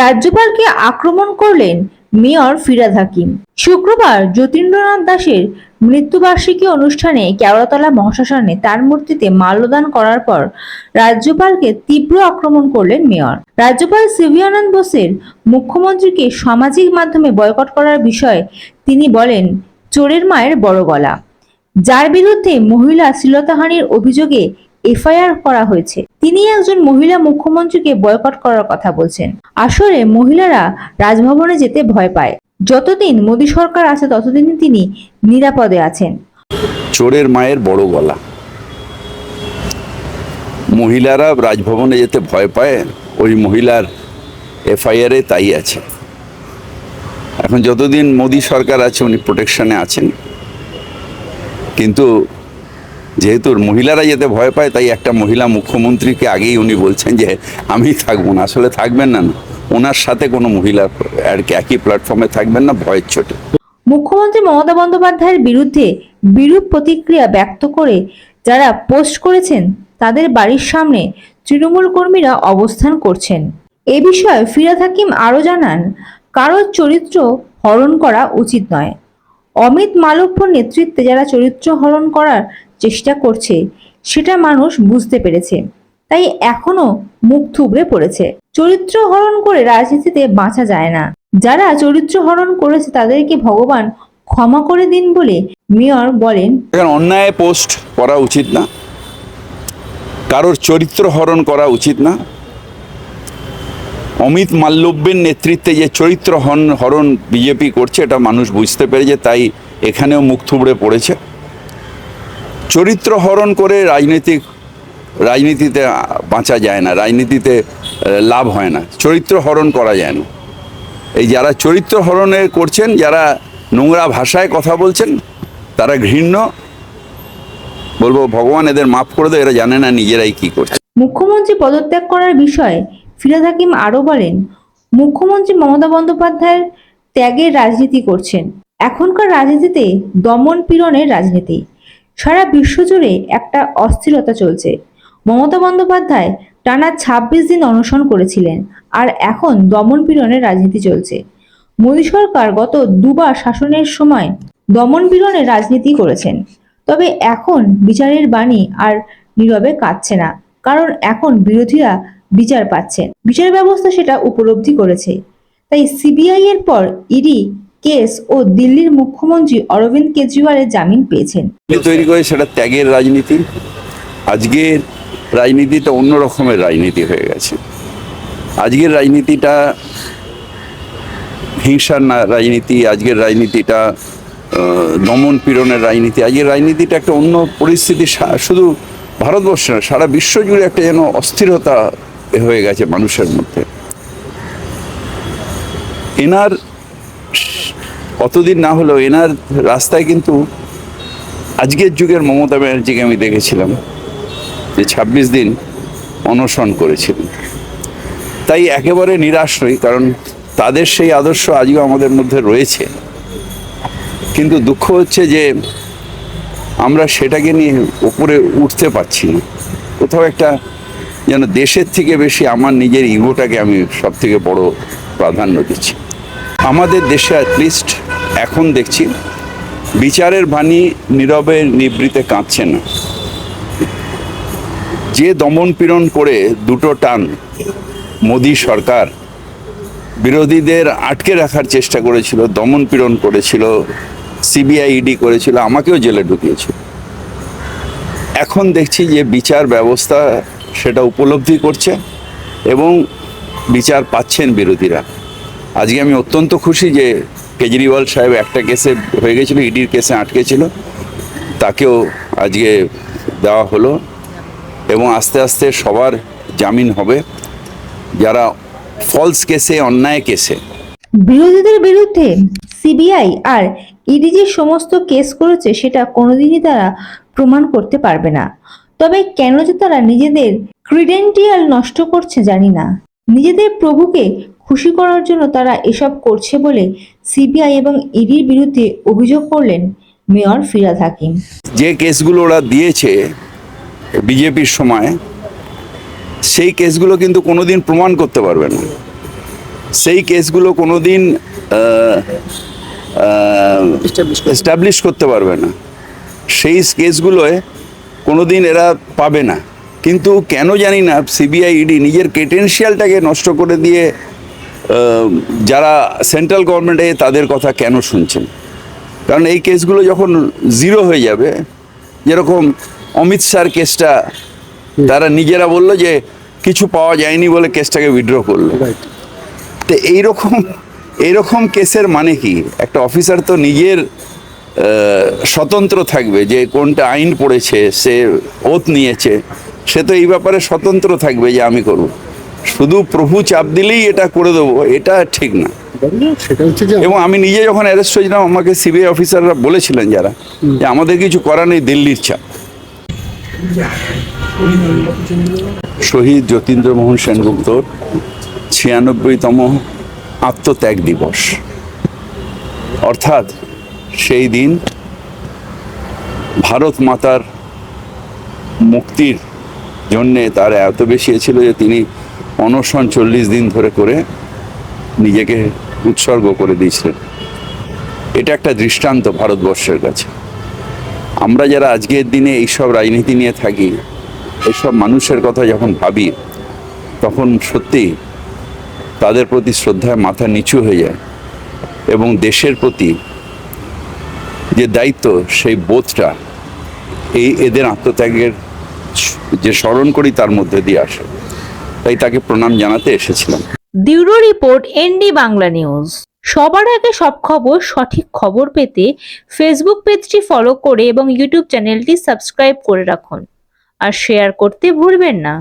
রাজ্যপালকে আক্রমণ করলেন মেয়র ফিরাদ হাকিম। শুক্রবার যতীন্দ্রনাথ দাসের মৃত্যুবার্ষিকী অনুষ্ঠানে কেওড়াতলা মহাশ্মশানে তার মূর্তিতে মাল্যদান করার পর রাজ্যপালকে তীব্র আক্রমণ করলেন মেয়র। রাজ্যপাল সিভি আনন্দ বোসের মুখ্যমন্ত্রীকে সামাজিক মাধ্যমে বয়কট করার বিষয়ে তিনি বলেন, চোরের মায়ের বড় গলা। যার বিরুদ্ধে মহিলা শ্লীলতাহানির অভিযোগে এফআইআর করা হয়েছে। তিনি একজন মহিলা মুখ্যমন্ত্রীকে বয়কট করার কথা বলছেন। আসলে মহিলারা রাজভবনে যেতে ভয় পায়। যতদিন মোদী সরকার আছে ততদিন তিনি নিরাপদে আছেন। চোরের মায়ের বড় গলা। মহিলারা রাজভবনে যেতে ভয় পায়, ওই মহিলার এফআইআরে তাই আছে। এখন যতদিন মোদী সরকার আছে, উনি প্রোটেকশনে আছেন। কিন্তু যেহেতু মহিলারা যেতে ভয় পায়, তাই একটা মহিলা মুখ্যমন্ত্রীকে আগেই উনি বলছেন যে, আমি থাকব না। আসলে থাকবেন না না। ওনার সাথে কোনো মহিলা আর কি একই প্ল্যাটফর্মে থাকবেন না, ভয়ের চোটে মুখ্যমন্ত্রী মমতা বন্দ্যোপাধ্যায়ের বিরুদ্ধে বিরূপ প্রতিক্রিয়া ব্যক্ত করে যারা পোস্ট করেছেন, তাদের বাড়ির সামনে তৃণমূল কর্মীরা অবস্থান করছেন। এ বিষয়ে ফিরাদ হাকিম আরও জানান কারোর চরিত্র হরণ করা উচিত নয়। অমিত মালব্য নেতৃত্বে যারা চরিত্র হরণ করার চেষ্টা করছে, সেটা মানুষ বুঝতে পেরেছে। তাই এখনও মুখ থুবড়ে পড়েছে। চরিত্র হরণ করে রাজনীতিতে বাঁচা যায় না। যারা চরিত্র হরণ করেছে, তাদেরকে ভগবান ক্ষমা করে দিন বলে মেয়র বলেন। অন্যায় পোস্ট করা উচিত না। কারোর চরিত্র হরণ করা উচিত না। অমিত মাল্লব্যের নেতৃত্বে যে চরিত্র হরণ বিজেপি করছে, এটা মানুষ বুঝতে পেরেছে, তাই এখানেও মুখ থুবড়ে পড়েছে। চরিত্র হরণ করে রাজনৈতিক, রাজনীতিতে বাঁচা যায় না, রাজনীতিতে লাভ হয় না চরিত্র হরণ করা যায় না। এই যারা চরিত্র হরণে করছেন, যারা নোংরা ভাষায় কথা বলছেন, তারা ঘৃণ্য। বলব, ভগবান এদের মাফ করে দেয়, এরা জানে না নিজেরাই কি করছে। মুখ্যমন্ত্রী পদত্যাগ করার বিষয়ে ফিরাদ হাকিম আরও বলেন, মুখ্যমন্ত্রী মমতা বন্দ্যোপাধ্যায়ের ত্যাগের রাজনীতি করছেন। এখনকার রাজনীতিতে দমন পীড়নের রাজনীতি। সারা বিশ্বজুড়ে একটা অস্থিরতা চলছে। মমতা বন্দ্যোপাধ্যায় টানা ছাব্বিশ দিন অনশন করেছিলেন আর এখন দমন পীড়নের রাজনীতি চলছে। মোদী সরকার গত দুবার শাসনের সময় দমন পীড়নের রাজনীতি করেছেন। তবে এখন বিচারের বাণী আর নীরবে কাঁদছে না, কারণ এখন বিরোধীরা বিচার পাচ্ছেন বিচার ব্যবস্থা সেটা উপলব্ধি করেছে। তাই সিবিআই এর পর ইডি কেস ও দিল্লির মুখ্যমন্ত্রী অরবিন্দ কেজরিওয়ালের জামিন পেয়েছেন। তৈরি করে সেটা ত্যাগের রাজনীতি। আজকের রাজনীতিটা অন্য রকমের রাজনীতি হয়ে গেছে। আজকের রাজনীতিটা হিংসার না রাজনীতি, আজকের রাজনীতিটা দমন পীড়নের রাজনীতি। আজকের রাজনীতিটা একটা অন্য পরিস্থিতি শুধু ভারতবর্ষে না, সারা বিশ্ব জুড়ে একটা যেন অস্থিরতা হয়ে গেছে মানুষের মধ্যে। এনার কতদিন না হলেও এনার রাস্তায় কিন্তু আজকের যুগের মমতা ব্যানার্জিকে আমি দেখেছিলাম, যে ছাব্বিশ দিন অনশন করেছিলেন। তাই একেবারে নিরাশ নই, কারণ তাদের সেই আদর্শ আজও আমাদের মধ্যে রয়েছে। কিন্তু দুঃখ হচ্ছে যে আমরা সেটাকে নিয়ে উপরে উঠতে পারছি না। কোথাও একটা যেন দেশের থেকে বেশি আমার নিজের ইগোটাকে আমি সব থেকে বড় প্রাধান্য দিচ্ছি। আমাদের দেশে অ্যাটলিস্ট এখন দেখছি বিচারের বাণী নীরবে নিবৃতে কাঁদছে না যে দমন পীড়ন করে দুটো টান মোদী সরকার বিরোধীদের আটকে রাখার চেষ্টা করেছিল, দমন পীড়ন করেছিল, সিবিআই ইডি করেছিল, আমাকেও জেলে ঢুকিয়েছিল এখন দেখছি যে বিচার ব্যবস্থা সেটা উপলব্ধি করছে এবং বিচার পাচ্ছেন বিরোধীরা। আজকে আমি অত্যন্ত খুশি যে কেজরিওয়াল সাহেব একটা কেসে হয়ে গেছিল, ইডির কেসে আটকে ছিল তাকেও আজকে দেওয়া হলো এবং আস্তে আস্তে সবার জামিন হবে। যারা ফলস কেসে, অন্যায় কেসে। বিরোধীদের বিরুদ্ধে সিবিআই আর ইডি যে সমস্ত কেস করেছে, সেটা কোনোদিনই তারা প্রমাণ করতে পারবে না। তবে কেন যে তারা নিজেদের ক্রিডেন্টিয়াল নষ্ট করছে জানি না। নিজেদের প্রভুকে খুশি করার জন্য তারা এসব করছে বলে সিবিআই এবং ইডির বিরুদ্ধে অভিযোগ করলেন মেয়র ফিরাদ হাকিম। যে কেসগুলো ওরা দিয়েছে বিজেপির সময়, সেই কেসগুলো কিন্তু কোনোদিন প্রমাণ করতে পারবে না। সেই কেসগুলো কোনো দিন এস্টাবলিশ করতে পারবে না। সেই কেসগুলোয় কোনো দিন এরা পাবে না। কিন্তু কেন জানি না, সিবিআই, ইডি নিজের ক্রেটেনশিয়ালটাকে নষ্ট করে দিয়ে যারা সেন্ট্রাল গভর্নমেন্টে তাদের কথা কেন শুনছেন? কারণ এই কেসগুলো যখন জিরো হয়ে যাবে যেরকম অমিত শাহর কেসটা তারা নিজেরা বলল যে কিছু পাওয়া যায়নি বলে কেসটাকে উইথড্র করল। তো এইরকম এইরকম কেসের মানে কি? একটা অফিসার তো নিজের স্বতন্ত্র থাকবে যে কোনটা আইন পড়েছে সে ওত নিয়েছে সে তো এই ব্যাপারে স্বতন্ত্র থাকবে যে আমি করব। শুধু প্রভু চাপ দিলেই এটা করে দেবো এটা ঠিক না। সেটা হচ্ছে যে এবং আমি নিজে যখন অ্যারেস্ট হয়েছিলাম আমাকে সিবিআই অফিসাররা বলেছিলেন যারা যে আমাদের কিছু করা নেই দিল্লির চাপ। শহীদ যতীন্দ্রমোহন সেনগুপ্তর ছিয়ানব্বইতম আত্মত্যাগ দিবস। অর্থাৎ সেই দিন ভারত মাতার মুক্তির জন্যে তার এত বেশি ছিল যে তিনি অনশন চল্লিশ দিন ধরে করে নিজেকে উৎসর্গ করে দিয়েছিলেন এটা একটা দৃষ্টান্ত ভারতবর্ষের কাছে। আমরা যারা আজকের দিনে এইসব রাজনীতি নিয়ে থাকি, এইসব মানুষের কথা যখন ভাবি, তখন সত্যি তাদের প্রতি শ্রদ্ধায় মাথা নিচু হয়ে যায় এবং দেশের প্রতি যে দায়িত্ব, সেই বোধটা এই এদের আত্মত্যাগের যে স্মরণ করি তার মধ্যে দিয়ে আসে। তাই তাকে প্রণাম জানাতে এসেছিলাম। Bureau report ND Bangla news. সবার আগে সব খবর, সঠিক খবর পেতে ফেসবুক পেজটি ফলো করে এবং ইউটিউব চ্যানেলটি সাবস্ক্রাইব করে রাখুন। আর শেয়ার করতে ভুলবেন না।